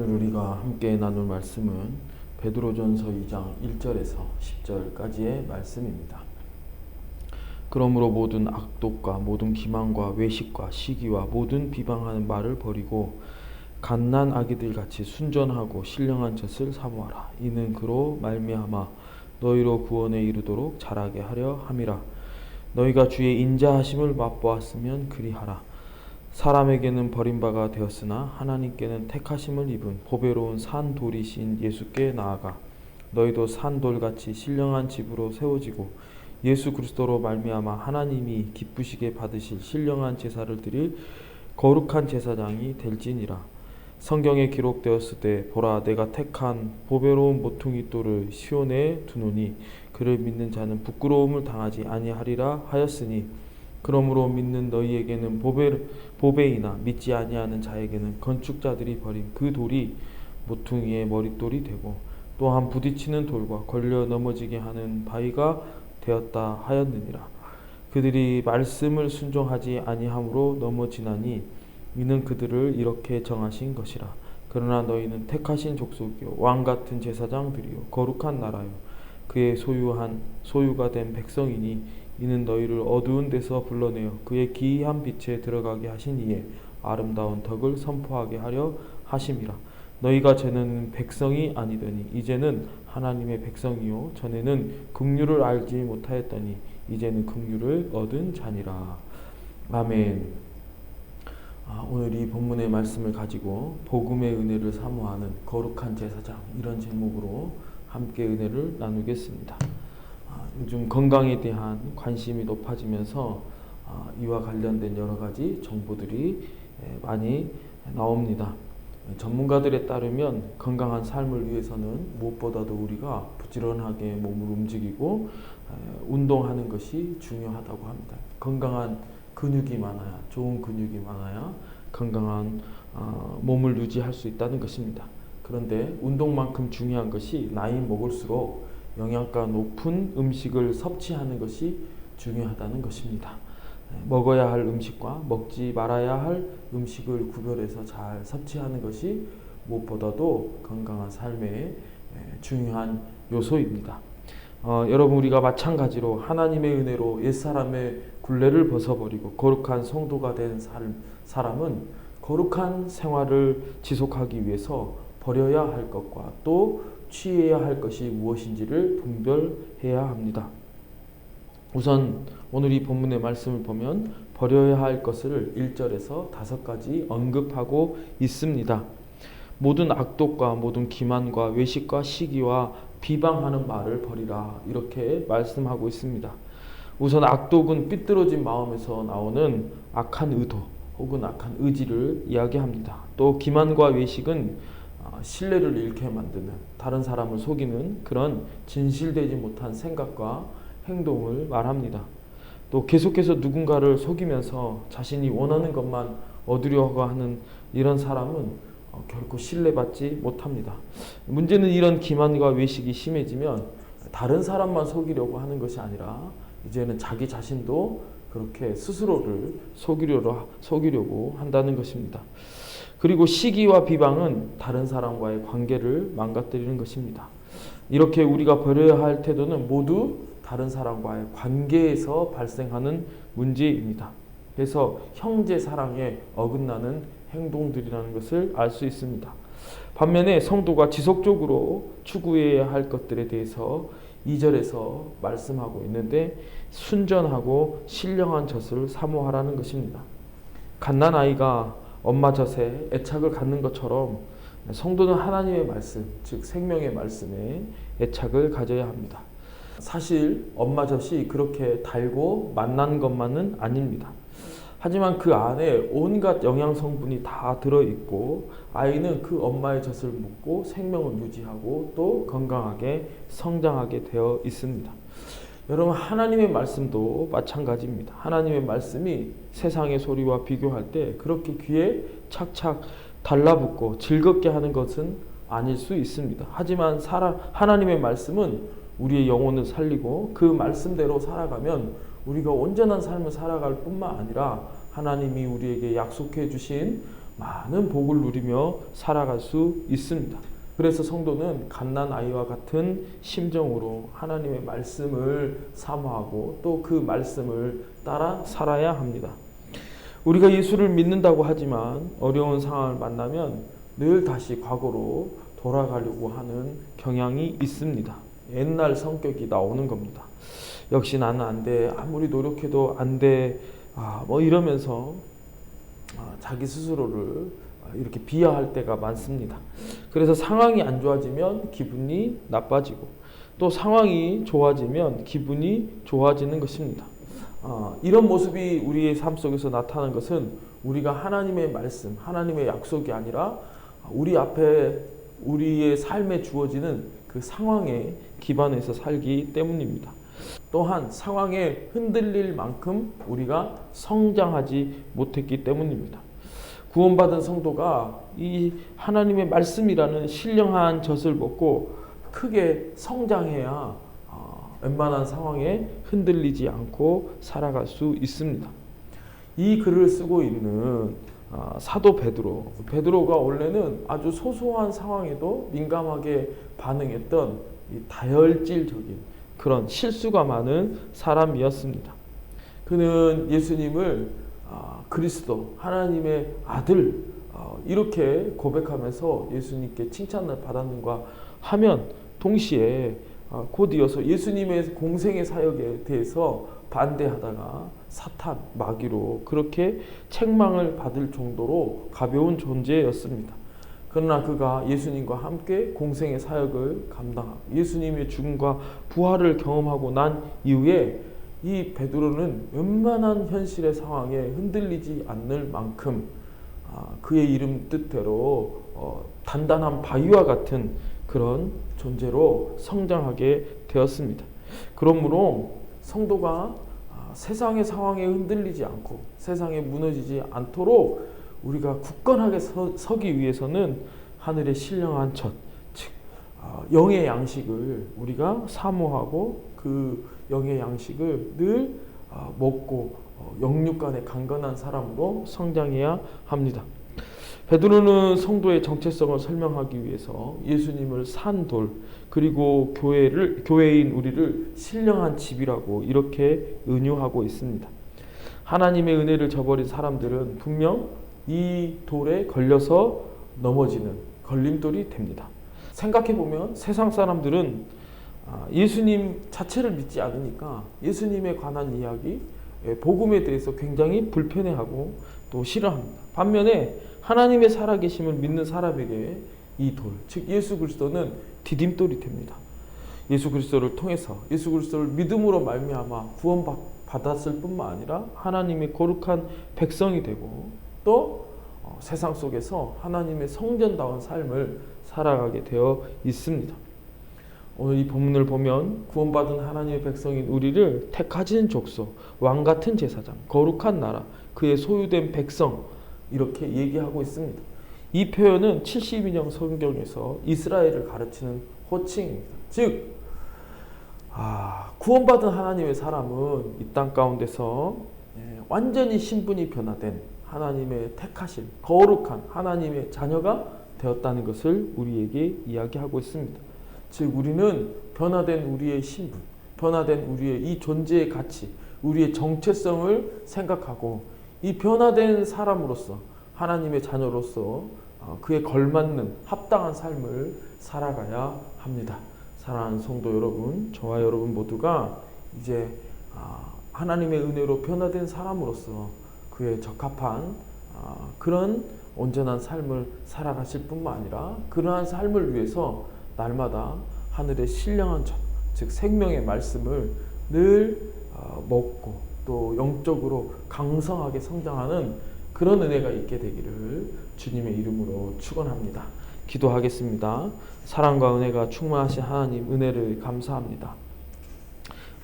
오늘 우리가 함께 나눌 말씀은 베드로전서 2장 1절에서 10절까지의 말씀입니다. 그러므로 모든 악독과 모든 기만과 외식과 시기와 모든 비방하는 말을 버리고 갓난 아기들 같이 순전하고 신령한 젖을 사모하라. 이는 그로 말미암아 너희로 구원에 이르도록 자라게 하려 함이라. 너희가 주의 인자하심을 맛보았으면 그리하라. 사람에게는 버림바가 되었으나 하나님께는 택하심을 입은 보배로운 산 돌이신 예수께 나아가 너희도 산 돌같이 신령한 집으로 세워지고 예수 그리스도로 말미암아 하나님이 기쁘시게 받으실 신령한 제사를 드릴 거룩한 제사장이 될지니라. 성경에 기록되었을 때 보라 내가 택한 보배로운 모퉁이 돌을 시온에 두노니 그를 믿는 자는 부끄러움을 당하지 아니하리라 하였으니 그러므로 믿는 너희에게는 보배, 보배이나 믿지 아니하는 자에게는 건축자들이 버린 그 돌이 모퉁이의 머릿돌이 되고 또한 부딪히는 돌과 걸려 넘어지게 하는 바위가 되었다 하였느니라. 그들이 말씀을 순종하지 아니함으로 넘어지나니 이는 그들을 이렇게 정하신 것이라. 그러나 너희는 택하신 족속이요 왕 같은 제사장들이요 거룩한 나라요 그의 소유한 소유가 된 백성이니 이는 너희를 어두운 데서 불러내어 그의 기이한 빛에 들어가게 하신 이에 아름다운 덕을 선포하게 하려 하심이라. 너희가 전에는 백성이 아니더니 이제는 하나님의 백성이요. 전에는 긍휼을 알지 못하였더니 이제는 긍휼을 얻은 자니라. 아멘. 아, 오늘 이 본문의 말씀을 가지고 복음의 은혜를 사모하는 거룩한 제사장 이런 제목으로 함께 은혜를 나누겠습니다. 아, 요즘 건강에 대한 관심이 높아지면서 아, 이와 관련된 여러 가지 정보들이 에, 많이 나옵니다. 전문가들에 따르면 건강한 삶을 위해서는 무엇보다도 우리가 부지런하게 몸을 움직이고 에, 운동하는 것이 중요하다고 합니다. 건강한 근육이 많아야 좋은 근육이 많아야 건강한 어, 몸을 유지할 수 있다는 것입니다. 그런데 운동만큼 중요한 것이 나이 먹을수록 영양가 높은 음식을 섭취하는 것이 중요하다는 것입니다. 네, 먹어야 할 음식과 먹지 말아야 할 음식을 구별해서 잘 섭취하는 것이 무엇보다도 건강한 삶의 에, 중요한 요소입니다. 어, 여러분 우리가 마찬가지로 하나님의 은혜로 옛사람의 굴레를 벗어버리고 거룩한 성도가 된 삶, 사람은 거룩한 생활을 지속하기 위해서 버려야 할 것과 또 취해야 할 것이 무엇인지를 분별해야 합니다. 우선 오늘 이 본문의 말씀을 보면 버려야 할 것을 1절에서 다섯 가지 언급하고 있습니다. 모든 악독과 모든 기만과 외식과 시기와 비방하는 말을 버리라 이렇게 말씀하고 있습니다. 우선 악독은 삐뚤어진 마음에서 나오는 악한 의도 혹은 악한 의지를 이야기합니다. 또 기만과 외식은 아, 신뢰를 잃게 만드는 다른 사람을 속이는 그런 진실되지 못한 생각과 행동을 말합니다. 또 계속해서 누군가를 속이면서 자신이 원하는 것만 얻으려고 하는 이런 사람은 어, 결코 신뢰받지 못합니다. 문제는 이런 기만과 외식이 심해지면 다른 사람만 속이려고 하는 것이 아니라 이제는 자기 자신도 그렇게 스스로를 속이려고 한다는 것입니다. 그리고 시기와 비방은 다른 사람과의 관계를 망가뜨리는 것입니다. 이렇게 우리가 버려야 할 태도는 모두 다른 사람과의 관계에서 발생하는 문제입니다. 그래서 형제 사랑에 어긋나는 행동들이라는 것을 알 수 있습니다. 반면에 성도가 지속적으로 추구해야 할 것들에 대해서 2절에서 말씀하고 있는데 순전하고 신령한 젖을 사모하라는 것입니다. 갓난 아이가 엄마 젖에 애착을 갖는 것처럼 성도는 하나님의 말씀, 즉 생명의 말씀에 애착을 가져야 합니다. 사실 엄마 젖이 그렇게 달고 맛난 것만은 아닙니다. 하지만 그 안에 온갖 영양 성분이 다 들어 있고 아이는 그 엄마의 젖을 먹고 생명을 유지하고 또 건강하게 성장하게 되어 있습니다. 여러분 하나님의 말씀도 마찬가지입니다. 하나님의 말씀이 세상의 소리와 비교할 때 그렇게 귀에 착착 달라붙고 즐겁게 하는 것은 아닐 수 있습니다. 하지만 살아, 하나님의 말씀은 우리의 영혼을 살리고 그 말씀대로 살아가면 우리가 온전한 삶을 살아갈 뿐만 아니라 하나님이 우리에게 약속해 주신 많은 복을 누리며 살아갈 수 있습니다. 그래서 성도는 갓난 아이와 같은 심정으로 하나님의 말씀을 사모하고 또 그 말씀을 따라 살아야 합니다. 우리가 예수를 믿는다고 하지만 어려운 상황을 만나면 늘 다시 과거로 돌아가려고 하는 경향이 있습니다. 옛날 성격이 나오는 겁니다. 역시 나는 안 돼. 아무리 노력해도 안 돼. 아, 뭐 이러면서 아, 자기 스스로를 아, 이렇게 비하할 때가 많습니다. 그래서 상황이 안 좋아지면 기분이 나빠지고 또 상황이 좋아지면 기분이 좋아지는 것입니다. 아, 이런 모습이 우리의 삶 속에서 나타나는 것은 우리가 하나님의 말씀, 하나님의 약속이 아니라 우리 앞에 우리의 삶에 주어지는 그 상황에 기반해서 살기 때문입니다. 또한 상황에 흔들릴 만큼 우리가 성장하지 못했기 때문입니다. 구원받은 성도가 이 하나님의 말씀이라는 신령한 젖을 먹고 크게 성장해야 어, 웬만한 상황에 흔들리지 않고 살아갈 수 있습니다. 이 글을 쓰고 있는 아, 사도 베드로. 베드로가 원래는 아주 소소한 상황에도 민감하게 반응했던 이 다혈질적인 그런 실수가 많은 사람이었습니다. 그는 예수님을 아, 그리스도 하나님의 아들 어, 이렇게 고백하면서 예수님께 칭찬을 받았는가 하면 동시에 아, 곧 이어서 예수님의 공생의 사역에 대해서 반대하다가 사탄, 마귀로 그렇게 책망을 받을 정도로 가벼운 존재였습니다. 그러나 그가 예수님과 함께 공생의 사역을 감당하고 예수님의 죽음과 부활을 경험하고 난 이후에 이 베드로는 웬만한 현실의 상황에 흔들리지 않을 만큼 아, 그의 이름 뜻대로 어, 단단한 바위와 같은 그런 존재로 성장하게 되었습니다. 그러므로 성도가 아, 세상의 상황에 흔들리지 않고 세상에 무너지지 않도록 우리가 굳건하게 서, 서기 위해서는 하늘의 신령한 첫, 즉 아, 영의 양식을 우리가 사모하고 그 영의 양식을 늘 아, 먹고 어, 영육 간의 강건한 사람으로 성장해야 합니다. 베드로는 성도의 정체성을 설명하기 위해서 예수님을 산 돌, 그리고 교회를 교회인 우리를 신령한 집이라고 이렇게 은유하고 있습니다. 하나님의 은혜를 저버린 사람들은 분명 이 돌에 걸려서 넘어지는 걸림돌이 됩니다. 생각해 보면 세상 사람들은 아, 예수님 자체를 믿지 않으니까 예수님에 관한 이야기, 예, 복음에 대해서 굉장히 불편해하고 또 싫어합니다. 반면에 하나님의 살아계심을 믿는 사람에게 이 돌, 즉 예수 그리스도는 디딤돌이 됩니다. 예수 그리스도를 통해서 예수 그리스도를 믿음으로 말미암아 구원받았을 뿐만 아니라 하나님의 거룩한 백성이 되고 또 어, 세상 속에서 하나님의 성전다운 삶을 살아가게 되어 있습니다. 오늘 이 본문을 보면 구원받은 하나님의 백성인 우리를 택하신 족속, 왕 같은 제사장, 거룩한 나라, 그의 소유된 백성 이렇게 얘기하고 있습니다. 이 표현은 72년 성경에서 이스라엘을 가르치는 호칭입니다. 즉, 아, 구원받은 하나님의 사람은 이 땅 가운데서 예, 완전히 신분이 변화된 하나님의 택하신 거룩한 하나님의 자녀가 되었다는 것을 우리에게 이야기하고 있습니다. 즉 우리는 변화된 우리의 신분, 변화된 우리의 이 존재의 가치, 우리의 정체성을 생각하고 이 변화된 사람으로서 하나님의 자녀로서 어, 그에 걸맞는 합당한 삶을 살아가야 합니다. 사랑하는 성도 여러분, 저와 여러분 모두가 이제 아, 하나님의 은혜로 변화된 사람으로서 그에 적합한 아, 그런 온전한 삶을 살아가실 뿐만 아니라 그러한 삶을 위해서 날마다 하늘의 신령한 첫, 즉 생명의 말씀을 늘 어, 먹고 또 영적으로 강성하게 성장하는 그런 은혜가 있게 되기를 주님의 이름으로 축원합니다. 기도하겠습니다. 사랑과 은혜가 충만하신 하나님 은혜를 감사합니다.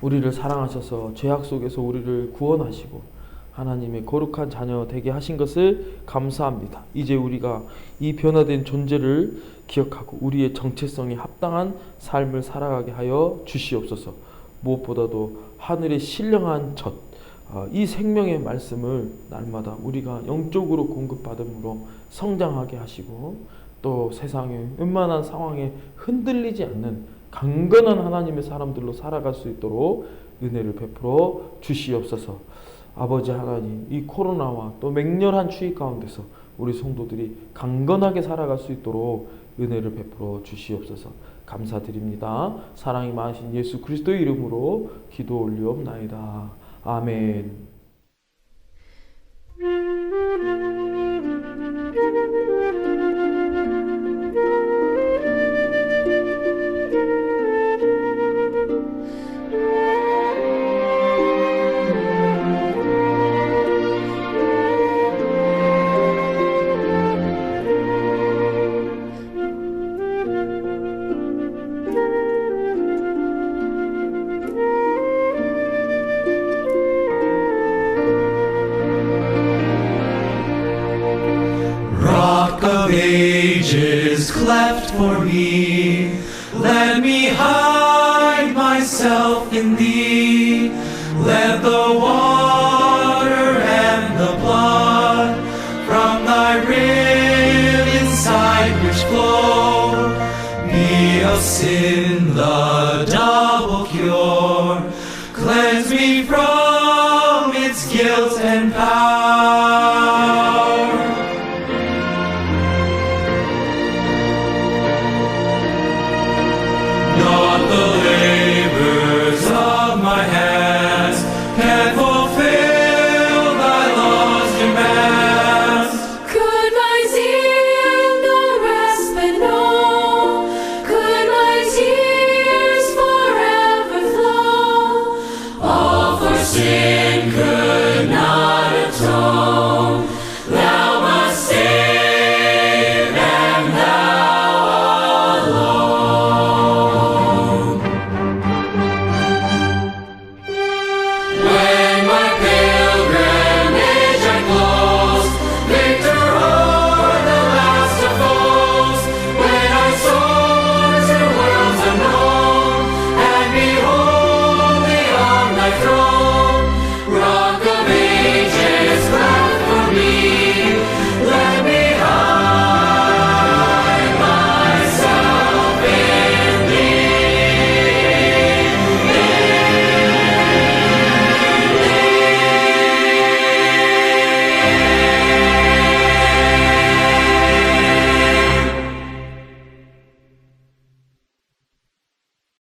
우리를 사랑하셔서 죄악 속에서 우리를 구원하시고 하나님의 거룩한 자녀 되게 하신 것을 감사합니다. 이제 우리가 이 변화된 존재를 기억하고 우리의 정체성에 합당한 삶을 살아가게 하여 주시옵소서. 무엇보다도 하늘의 신령한 젖, 어, 이 생명의 말씀을 날마다 우리가 영적으로 공급받음으로 성장하게 하시고 또 세상의 웬만한 상황에 흔들리지 않는 강건한 하나님의 사람들로 살아갈 수 있도록 은혜를 베풀어 주시옵소서. 아버지 하나님, 이 코로나와 또 맹렬한 추위 가운데서 우리 성도들이 강건하게 살아갈 수 있도록 은혜를 베풀어 주시옵소서. 감사드립니다. 사랑이 많으신 예수 그리스도의 이름으로 기도 올리옵나이다. 아멘. left for me. Let me hide myself in thee. Let the water and the blood from thy rib inside which flow be a sin.